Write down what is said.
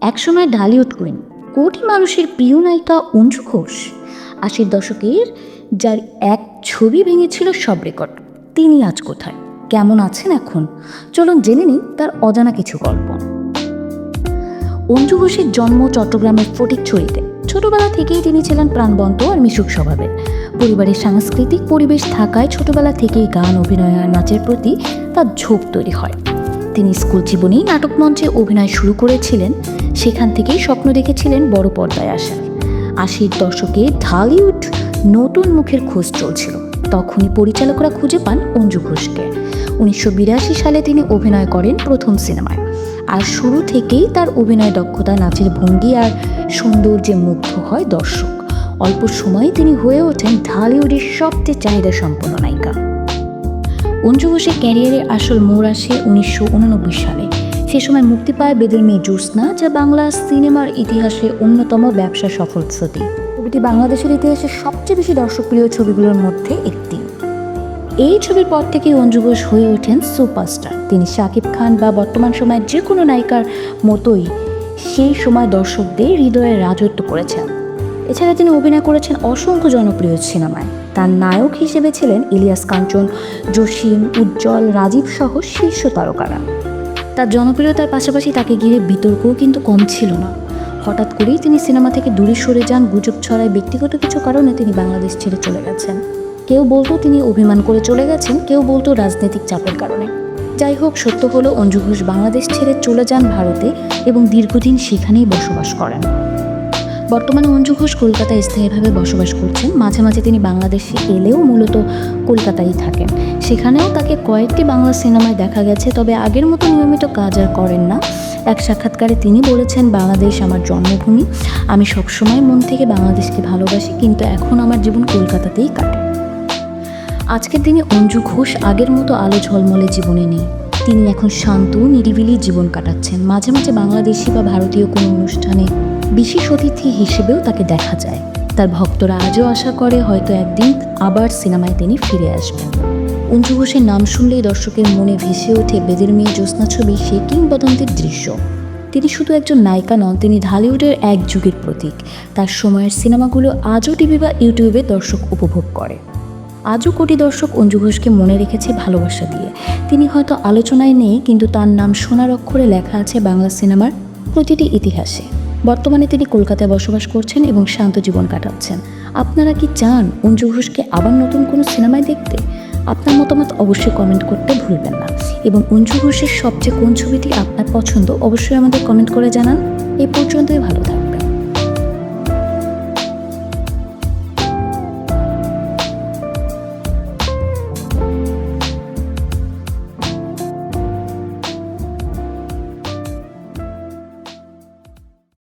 একসময় ঢালিউড কুইন, কোটি মানুষের প্রিয় নায়িকা অঞ্জু ঘোষ, আশির দশকের যার এক ছবি ভেঙেছিল সব রেকর্ড। তিনি আজ কোথায়? কেমন আছেন এখন? চলুন জেনে নিন তার অজানা কিছু গল্প। অঞ্জু ঘোষের জন্ম চট্টগ্রামের ফটিক ফটিকছড়িতে। ছোটবেলা থেকেই তিনি ছিলেন প্রাণবন্ত আর মিশুক স্বভাবের। পরিবারের সাংস্কৃতিক পরিবেশ থাকায় ছোটবেলা থেকেই গান, অভিনয় আর নাচের প্রতি তার ঝোঁক তৈরি হয়। তিনি স্কুল জীবনেই নাটক মঞ্চে অভিনয় শুরু করেছিলেন। সেখান থেকেই স্বপ্ন দেখেছিলেন বড় পর্দায় আসার আশির দশকে ঢালিউড নতুন মুখের খোঁজ চলছিল। তখনই পরিচালকরা খুঁজে পান অঞ্জু ঘোষকে। উনিশশো বিরাশি সালে তিনি অভিনয় করেন প্রথম সিনেমায়। আর শুরু থেকেই তার অভিনয় দক্ষতা, নাচের ভঙ্গি আর সৌন্দর্যে মুগ্ধ হয় দর্শক। অল্প সময়ে তিনি হয়ে ওঠেন ঢালিউডের সবচেয়ে চাহিদা সম্পন্ন নায়িকা। অঞ্জু ঘোষের ক্যারিয়ারের আসল মোড় আসে উনিশশো উননব্বই সালে। সে সময় মুক্তি পায় বেদের মেয়ে জ্যোৎস্না যা বাংলা সিনেমার ইতিহাসে অন্যতম ব্যবসা সফল শ্রুতি ছবিটি বাংলাদেশের ইতিহাসে সবচেয়ে বেশি দর্শকপ্রিয় ছবিগুলোর মধ্যে একটি। এই ছবির পর থেকে অঞ্জু ঘোষ হয়ে ওঠেন সুপারস্টার। তিনি শাকিব খান বা বর্তমান সময়ের যে কোনো নায়িকার মতোই সেই সময় দর্শকদের হৃদয়ে রাজত্ব করেছেন। এছাড়া তিনি অভিনয় করেছেন অসংখ্য জনপ্রিয় সিনেমায়। তার নায়ক হিসেবে ছিলেন ইলিয়াস কাঞ্চন, জসিম, উজ্জ্বল, রাজীব সহ শীর্ষ তারকারা। তার জনপ্রিয়তার পাশাপাশি তাকে ঘিরে বিতর্কও কিন্তু কম ছিল না। হঠাৎ করেই তিনি সিনেমা থেকে দূরে সরে যান, গুজব ছড়ায় ব্যক্তিগত কিছু কারণে তিনি বাংলাদেশ ছেড়ে চলে গেছেন। কেউ বলতো তিনি অভিমান করে চলে গেছেন, কেউ বলতো রাজনৈতিক চাপের কারণে। যাই হোক, সত্য হলো, অঞ্জু ঘোষ বাংলাদেশ ছেড়ে চলে যান ভারতে এবং দীর্ঘদিন সেখানেই বসবাস করেন। বর্তমানে অঞ্জু ঘোষ কলকাতায় স্থায়ীভাবে বসবাস করছেন। মাঝে মাঝে তিনি বাংলাদেশে এলেও মূলত কলকাতায় থাকেন। সেখানেও তাকে কয়েকটি বাংলা সিনেমায় দেখা গেছে, তবে আগের মতো নিয়মিত কাজ আর করেন না। এক সাক্ষাৎকারে তিনি বলেছেন, বাংলাদেশ আমার জন্মভূমি। আমি সবসময় মন থেকে বাংলাদেশকে ভালোবাসি, কিন্তু এখন আমার জীবন কলকাতাতেই কাটে। আজকের দিনে অঞ্জু ঘোষ আগের মতো আলো ঝলমলে জীবনে নেই। তিনি এখন শান্ত, নিরিবিলি জীবন কাটাচ্ছেন। মাঝে মাঝে বাংলাদেশি বা ভারতীয় কোনো অনুষ্ঠানে বিশেষ অতিথি হিসেবেও তাকে দেখা যায়। তার ভক্তরা আজও আশা করে হয়তো একদিন আবার সিনেমায় তিনি ফিরে আসবেন। অঞ্জু ঘোষের নাম শুনলেই দর্শকের মনে ভেসে ওঠে বেদের মেয়ে জ্যোৎস্না ছবি সেই কিংবদন্তির দৃশ্য। তিনি শুধু একজন নায়িকা নন, তিনি ঢালিউডের এক যুগের প্রতীক। তার সময়ের সিনেমাগুলো আজও টিভি বা ইউটিউবে দর্শক উপভোগ করে। আজও কোটি দর্শক অঞ্জু ঘোষকে মনে রেখেছে ভালোবাসা দিয়ে। তিনি হয়তো আলোচনায় নেই, কিন্তু তার নাম সোনার অক্ষরে লেখা আছে বাংলা সিনেমার প্রতিটি ইতিহাসে। বর্তমানে তিনি কলকাতায় বসবাস করছেন এবং শান্ত জীবন কাটাচ্ছেন। আপনারা কি চান অঞ্জু ঘোষকে আবার নতুন কোনো সিনেমায় দেখতে? আপনার মতামত অবশ্যই কমেন্ট করতে ভুলবেন না। এবং অঞ্জু ঘোষের সবচেয়ে কোন ছবিটি আপনার পছন্দ, অবশ্যই আমাদের কমেন্ট করে জানান। এ পর্যন্তই, ভালো থাকবেন